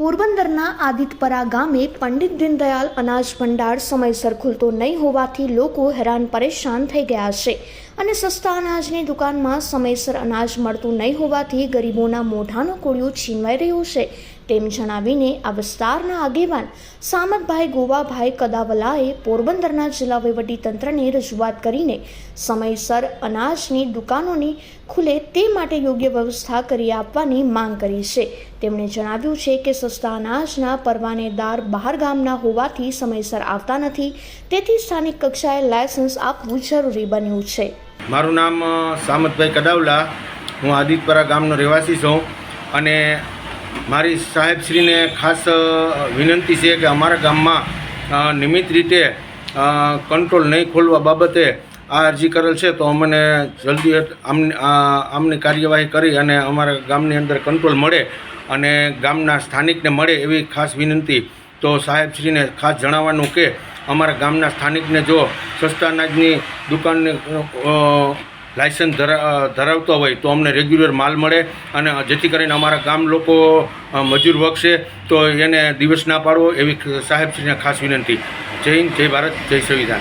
પોરબંદરના આદિતપરા ગામે પંડિત દીનદયાલ અનાજ ભંડાર સમયસર ખુલતો નહીં હોવાથી લોકો હેરાન પરેશાન થઈ ગયા છે. અને સસ્તા અનાજની દુકાનમાં સમયસર અનાજ મળતું નહીં હોવાથી ગરીબોના મોઢાનો કોળિયો છીનવાઈ રહ્યો છે. તેમ જણાવીને આ વિસ્તારના આગેવાન સામતભાઈ ગોવાભાઈ કદાવલાએ પોરબંદરના જિલ્લા વહીવટીતંત્રને રજૂઆત કરીને સમયસર અનાજની દુકાનોની ખુલે તે માટે યોગ્ય વ્યવસ્થા કરી આપવાની માંગ કરી છે. તેમણે જણાવ્યું છે કે સસ્તા અનાજના પરવાનેદાર બહાર ગામના હોવાથી સમયસર આવતા નથી. તેથી સ્થાનિક કક્ષાએ લાયસન્સ આપવું જરૂરી બન્યું છે. મારું નામ સામતભાઈ કદાવલા હું આદિતપરા ગામનો રહેવાસી છું અને મારી સાહેબશ્રીને ખાસ વિનંતી છે કે અમારા ગામમાં નિયમિત રીતે કંટ્રોલ નહીં ખોલવા બાબતે આ અરજી કરેલ છે તો અમને જલ્દી આમની કાર્યવાહી કરી અને અમારા ગામની અંદર કંટ્રોલ મળે અને ગામના સ્થાનિકને મળે એવી ખાસ વિનંતી. તો સાહેબશ્રીને ખાસ જણાવવાનું કે અમારા ગામના સ્થાનિકને જો સસ્તા અનાજની દુકાનને લાયસન્સ ધરા ધરાવતો હોય તો અમને રેગ્યુલર માલ મળે અને જેથી કરીને અમારા ગામ લોકો મજૂર વખશે તો એને દિવસ ના પાડવો એવી સાહેબશ્રીને ખાસ વિનંતી. જય હિન્દ, જય ભારત, જય સંવિધાન.